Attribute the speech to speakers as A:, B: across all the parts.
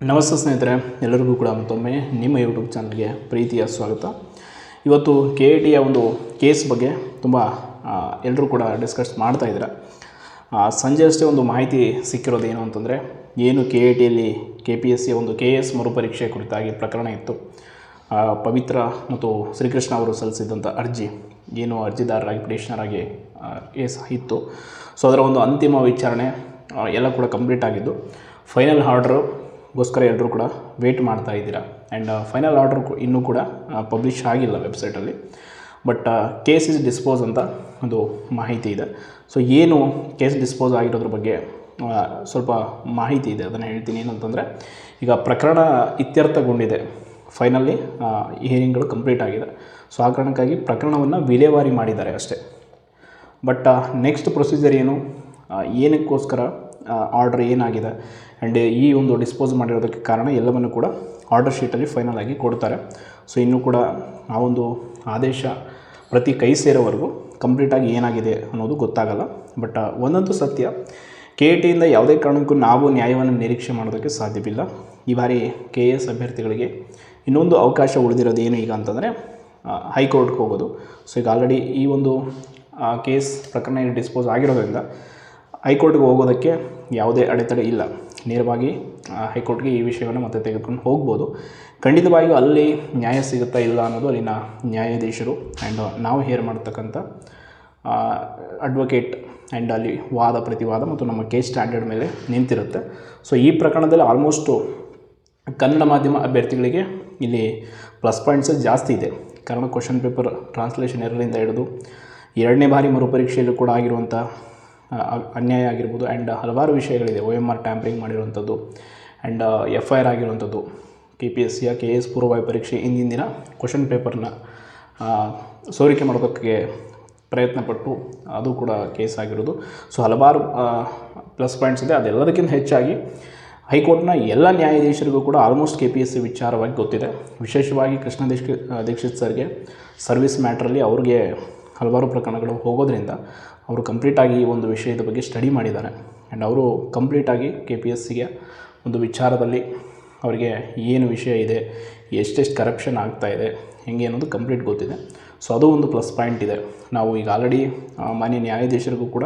A: ನಮಸ್ತೆ ಸ್ನೇಹಿತರೆ, ಎಲ್ಲರಿಗೂ ಕೂಡ ಮತ್ತೊಮ್ಮೆ ನಿಮ್ಮ ಯೂಟ್ಯೂಬ್ ಚಾನಲ್ಗೆ ಪ್ರೀತಿಯ ಸ್ವಾಗತ. ಇವತ್ತು ಕೆ ಎ ಟಿಯ ಒಂದು ಕೇಸ್ ಬಗ್ಗೆ ತುಂಬ ಎಲ್ಲರೂ ಕೂಡ ಡಿಸ್ಕಸ್ ಮಾಡ್ತಾ ಇದ್ದೀರ. ಸಂಜೆ ಅಷ್ಟೇ ಒಂದು ಮಾಹಿತಿ ಸಿಕ್ಕಿರೋದು ಏನು ಅಂತಂದರೆ ಏನು ಕೆ ಎ ಟಿಯಲ್ಲಿ ಕೆ ಪಿ ಎಸ್ ಸಿಯ ಒಂದು ಕೆ ಎಸ್ ಮರುಪರೀಕ್ಷೆ ಕುರಿತಾಗಿ ಪ್ರಕರಣ ಇತ್ತು. ಪವಿತ್ರ ಮತ್ತು ಶ್ರೀಕೃಷ್ಣ ಅವರು ಸಲ್ಲಿಸಿದಂಥ ಅರ್ಜಿ, ಏನು ಅರ್ಜಿದಾರರಾಗಿ ಪಿಟಿಷನರಾಗಿ ಕೇಸ್ ಇತ್ತು. ಸೊ ಅದರ ಒಂದು ಅಂತಿಮ ವಿಚಾರಣೆ ಎಲ್ಲ ಕೂಡ ಕಂಪ್ಲೀಟ್ ಆಗಿದ್ದು ಫೈನಲ್ ಆರ್ಡ್ರು ಗೋಸ್ಕರ ಎಲ್ಲರೂ ಕೂಡ ವೇಟ್ ಮಾಡ್ತಾ ಇದ್ದೀರಾ? ಆ್ಯಂಡ್ ಫೈನಲ್ ಆರ್ಡರ್ ಇನ್ನೂ ಕೂಡ ಪಬ್ಲಿಷ್ ಆಗಿಲ್ಲ ವೆಬ್ಸೈಟಲ್ಲಿ ಬಟ್ ಕೇಸ್ ಇಸ್ ಡಿಸ್ಪೋಸ್ ಅಂತ ಒಂದು ಮಾಹಿತಿ ಇದೆ. ಸೊ ಏನು ಕೇಸ್ ಡಿಸ್ಪೋಸ್ ಆಗಿರೋದ್ರ ಬಗ್ಗೆ ಸ್ವಲ್ಪ ಮಾಹಿತಿ ಇದೆ. ಅದನ್ನು ಹೇಳ್ತೀನಿ ಏನಂತಂದರೆ ಈಗ ಪ್ರಕರಣ ಇತ್ಯರ್ಥಗೊಂಡಿದೆ. ಫೈನಲಿ ಹಿಯರಿಂಗ್ಗಳು ಕಂಪ್ಲೀಟ್ ಆಗಿದೆ. ಸೊ ಆ ಕಾರಣಕ್ಕಾಗಿ ಪ್ರಕರಣವನ್ನು ವಿಲೇವಾರಿ ಮಾಡಿದ್ದಾರೆ ಅಷ್ಟೇ. ಬಟ್ ನೆಕ್ಸ್ಟ್ ಪ್ರೊಸೀಜರ್ ಏನು? ಆ, ಏನಕ್ಕೋಸ್ಕರ ಆರ್ಡರ್ ಏನಾಗಿದೆ ಆ್ಯಂಡ್ ಈ ಒಂದು ಡಿಸ್ಪೋಸ್ ಮಾಡಿರೋದಕ್ಕೆ ಕಾರಣ ಎಲ್ಲವನ್ನು ಕೂಡ ಆರ್ಡರ್ ಶೀಟಲ್ಲಿ ಫೈನಲ್ ಆಗಿ ಕೊಡ್ತಾರೆ. ಸೊ ಇನ್ನೂ ಕೂಡ ಆ ಒಂದು ಆದೇಶ ಪ್ರತಿ ಕೈ ಸೇರೋವರೆಗೂ ಕಂಪ್ಲೀಟಾಗಿ ಏನಾಗಿದೆ ಅನ್ನೋದು ಗೊತ್ತಾಗಲ್ಲ. ಬಟ್ ಒಂದಂತೂ ಸತ್ಯ ಕೆ ಎ ಟಿಯಿಂದ ಯಾವುದೇ ಕಾರಣಕ್ಕೂ ನಾವು ನ್ಯಾಯವನ್ನು ನಿರೀಕ್ಷೆ ಮಾಡೋದಕ್ಕೆ ಸಾಧ್ಯವಿಲ್ಲ. ಈ ಬಾರಿ ಕೆ ಎ ಎಸ್ ಅಭ್ಯರ್ಥಿಗಳಿಗೆ ಇನ್ನೊಂದು ಅವಕಾಶ ಉಳಿದಿರೋದು ಏನು ಈಗ ಅಂತಂದರೆ ಹೈಕೋರ್ಟ್ಗೆ ಹೋಗೋದು. ಸೊ ಈಗ ಆಲ್ರೆಡಿ ಈ ಒಂದು ಕೇಸ್ ಪ್ರಕರಣ ಡಿಸ್ಪೋಸ್ ಆಗಿರೋದ್ರಿಂದ ಹೈಕೋರ್ಟ್ಗೆ ಹೋಗೋದಕ್ಕೆ ಯಾವುದೇ ಅಡೆತಡೆ ಇಲ್ಲ. ನೇರವಾಗಿ ಹೈಕೋರ್ಟ್ಗೆ ಈ ವಿಷಯವನ್ನು ಮತ್ತೆ ತೆಗೆದುಕೊಂಡು ಹೋಗ್ಬೋದು. ಖಂಡಿತವಾಗಿಯೂ ಅಲ್ಲಿ ನ್ಯಾಯ ಸಿಗುತ್ತಾ ಇಲ್ಲ ಅನ್ನೋದು ಅಲ್ಲಿನ ನ್ಯಾಯಾಧೀಶರು ಆ್ಯಂಡ್ ನಾವು ಹೇರ್ ಮಾಡ್ತಕ್ಕಂಥ ಅಡ್ವೊಕೇಟ್ ಆ್ಯಂಡ್ ಅಲ್ಲಿ ವಾದ, ಪ್ರತಿವಾದ ಮತ್ತು ನಮ್ಮ ಕೇಸ್ ಸ್ಟ್ಯಾಂಡರ್ಡ್ ಮೇಲೆ ನಿಂತಿರುತ್ತೆ. ಸೊ ಈ ಪ್ರಕರಣದಲ್ಲಿ ಆಲ್ಮೋಸ್ಟು ಕನ್ನಡ ಮಾಧ್ಯಮ ಅಭ್ಯರ್ಥಿಗಳಿಗೆ ಇಲ್ಲಿ ಪ್ಲಸ್ ಪಾಯಿಂಟ್ಸ್ ಜಾಸ್ತಿ ಇದೆ. ಕಾರಣ ಕ್ವಶನ್ ಪೇಪರ್ ಟ್ರಾನ್ಸ್ಲೇಷನ್ ಎರಡರಿಂದ ಹಿಡಿದು ಎರಡನೇ ಬಾರಿ ಮರುಪರೀಕ್ಷೆಯಲ್ಲೂ ಕೂಡ ಆಗಿರುವಂಥ ಅನ್ಯಾಯ ಆಗಿರ್ಬೋದು ಆ್ಯಂಡ್ ಹಲವಾರು ವಿಷಯಗಳಿದೆ. ಒ ಎಂ ಆರ್ ಟ್ಯಾಂಪ್ರಿಂಗ್ ಮಾಡಿರುವಂಥದ್ದು ಆ್ಯಂಡ್ ಎಫ್ ಐ ಆರ್ ಆಗಿರುವಂಥದ್ದು. ಕೆ ಪಿ ಎಸ್ ಸಿಯ ಕೆ ಎಸ್ ಪೂರ್ವಭಾವಿ ಪರೀಕ್ಷೆ ಹಿಂದಿನ ದಿನ ಕ್ವಶನ್ ಪೇಪರ್ನ ಸೋರಿಕೆ ಮಾಡೋದಕ್ಕೆ ಪ್ರಯತ್ನಪಟ್ಟು ಅದು ಕೂಡ ಕೇಸ್ ಆಗಿರೋದು. ಸೊ ಹಲವಾರು ಪ್ಲಸ್ ಪಾಯಿಂಟ್ಸ್ ಇದೆ. ಅದೆಲ್ಲದಕ್ಕಿಂತ ಹೆಚ್ಚಾಗಿ ಹೈಕೋರ್ಟ್ನ ಎಲ್ಲ ನ್ಯಾಯಾಧೀಶರಿಗೂ ಕೂಡ almost K P S C ವಿಚಾರವಾಗಿ ಗೊತ್ತಿದೆ. ವಿಶೇಷವಾಗಿ ಕೃಷ್ಣ ದೀಕ್ಷಿತ್ ದೀಕ್ಷಿತ್ ಸರ್ಗೆ ಸರ್ವಿಸ್ ಮ್ಯಾಟ್ರಲ್ಲಿ ಅವ್ರಿಗೆ ಹಲವಾರು ಪ್ರಕರಣಗಳು ಹೋಗೋದ್ರಿಂದ ಅವರು ಕಂಪ್ಲೀಟಾಗಿ ಈ ಒಂದು ವಿಷಯದ ಬಗ್ಗೆ ಸ್ಟಡಿ ಮಾಡಿದ್ದಾರೆ. ಆ್ಯಂಡ್ ಅವರು ಕಂಪ್ಲೀಟಾಗಿ ಕೆ ಪಿ ಎಸ್ ಸಿಗೆ ಒಂದು ವಿಚಾರದಲ್ಲಿ ಅವರಿಗೆ ಏನು ವಿಷಯ ಇದೆ, ಎಷ್ಟೆಷ್ಟು ಕರಪ್ಷನ್ ಆಗ್ತಾ ಇದೆ, ಹೆಂಗೆ ಅನ್ನೋದು ಕಂಪ್ಲೀಟ್ ಗೊತ್ತಿದೆ. ಸೊ ಅದು ಒಂದು ಪ್ಲಸ್ ಪಾಯಿಂಟ್ ಇದೆ. ನಾವು ಈಗ ಆಲ್ರೆಡಿ ಮಾನ್ಯ ನ್ಯಾಯಾಧೀಶರಿಗೂ ಕೂಡ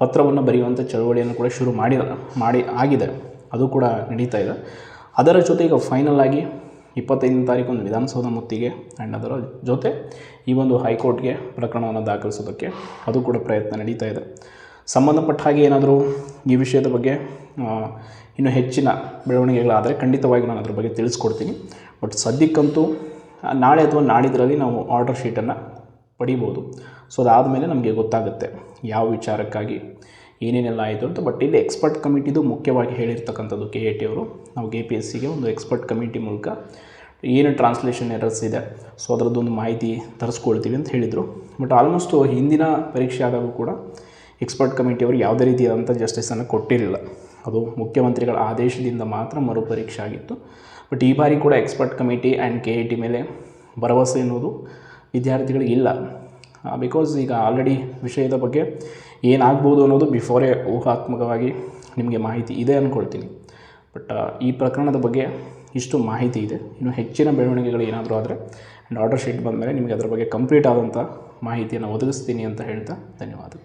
A: ಪತ್ರವನ್ನು ಬರೆಯುವಂಥ ಚಳವಳಿಯನ್ನು ಕೂಡ ಶುರು ಮಾಡಿದ ಮಾಡಿ ಆಗಿದೆ. ಅದು ಕೂಡ ನಡೀತಾ ಇದೆ. ಅದರ ಜೊತೆ ಈಗ ಫೈನಲ್ ಆಗಿ ಇಪ್ಪತ್ತೈದನೇ ತಾರೀಕು ಒಂದು ವಿಧಾನಸೌಧ ಮುತ್ತಿಗೆ ಆ್ಯಂಡ್ ಅದರ ಜೊತೆ ಈ ಒಂದು ಹೈಕೋರ್ಟ್ಗೆ ಪ್ರಕರಣವನ್ನು ದಾಖಲಿಸೋದಕ್ಕೆ ಅದು ಕೂಡ ಪ್ರಯತ್ನ ನಡೀತಾ ಇದೆ. ಸಂಬಂಧಪಟ್ಟ ಹಾಗೆ ಏನಾದರೂ ಈ ವಿಷಯದ ಬಗ್ಗೆ ಇನ್ನೂ ಹೆಚ್ಚಿನ ಬೆಳವಣಿಗೆಗಳಾದರೆ ಖಂಡಿತವಾಗಿ ನಾನು ಅದ್ರ ಬಗ್ಗೆ ತಿಳಿಸ್ಕೊಡ್ತೀನಿ. ಬಟ್ ಸದ್ಯಕ್ಕಂತೂ ನಾಳೆ ಅಥವಾ ನಾಡಿದ್ರಲ್ಲಿ ನಾವು ಆರ್ಡರ್ ಶೀಟನ್ನು ಪಡಿಬೋದು. ಸೊ ಅದಾದಮೇಲೆ ನಮಗೆ ಗೊತ್ತಾಗುತ್ತೆ ಯಾವ ವಿಚಾರಕ್ಕಾಗಿ ಏನೇನೆಲ್ಲ ಆಯಿತು ಅಂತ ಬಟ್ ಇಲ್ಲಿ ಎಕ್ಸ್ಪರ್ಟ್ ಕಮಿಟಿದು ಮುಖ್ಯವಾಗಿ ಹೇಳಿರ್ತಕ್ಕಂಥದ್ದು ಕೆ ಎ ಟಿ ಅವರು. ನಾವು ಕೆ ಪಿ ಎಸ್ ಸಿಗೆ ಒಂದು ಎಕ್ಸ್ಪರ್ಟ್ ಕಮಿಟಿ ಮೂಲಕ ಏನು ಟ್ರಾನ್ಸ್ಲೇಷನ್ ಎರರ್ಸ್ ಇದೆ ಸೊ ಅದರದ್ದೊಂದು ಮಾಹಿತಿ ತರಿಸ್ಕೊಳ್ತೀವಿ ಅಂತ ಹೇಳಿದರು. ಬಟ್ ಆಲ್ಮೋಸ್ಟ್ ಹಿಂದಿನ ಪರೀಕ್ಷೆ ಆದಾಗೂ ಕೂಡ ಎಕ್ಸ್ಪರ್ಟ್ ಕಮಿಟಿಯವರು ಯಾವುದೇ ರೀತಿಯಾದಂಥ ಜಸ್ಟಿಸನ್ನು ಕೊಟ್ಟಿರಲಿಲ್ಲ. ಅದು ಮುಖ್ಯಮಂತ್ರಿಗಳ ಆದೇಶದಿಂದ ಮಾತ್ರ ಮರುಪರೀಕ್ಷೆ ಆಗಿತ್ತು. ಬಟ್ ಈ ಬಾರಿ ಕೂಡ expert committee and K A T ಮೇಲೆ ಭರವಸೆ ಅನ್ನೋದು ವಿದ್ಯಾರ್ಥಿಗಳಿಗೆ ಇಲ್ಲ. ಬಿಕಾಸ್ ಈಗ ಆಲ್ರೆಡಿ ವಿಷಯದ ಬಗ್ಗೆ ಏನಾಗ್ಬೋದು ಅನ್ನೋದು ಬಿಫೋರೇ ಊಹಾತ್ಮಕವಾಗಿ ನಿಮಗೆ ಮಾಹಿತಿ ಇದೆ ಅಂದ್ಕೊಳ್ತೀನಿ ಬಟ್ ಈ ಪ್ರಕರಣದ ಬಗ್ಗೆ ಇಷ್ಟು ಮಾಹಿತಿ ಇದೆ. ಇನ್ನು ಹೆಚ್ಚಿನ ಬೆಳವಣಿಗೆಗಳು ಏನಾದರೂ ಆದರೆ ಆ್ಯಂಡ್ ಆರ್ಡರ್ ಶೀಟ್ ಬಂದಮೇಲೆ ನಿಮಗೆ ಅದರ ಬಗ್ಗೆ ಕಂಪ್ಲೀಟ್ ಆದಂಥ ಮಾಹಿತಿಯನ್ನು ಒದಗಿಸ್ತೀನಿ ಅಂತ ಹೇಳ್ತಾ ಧನ್ಯವಾದ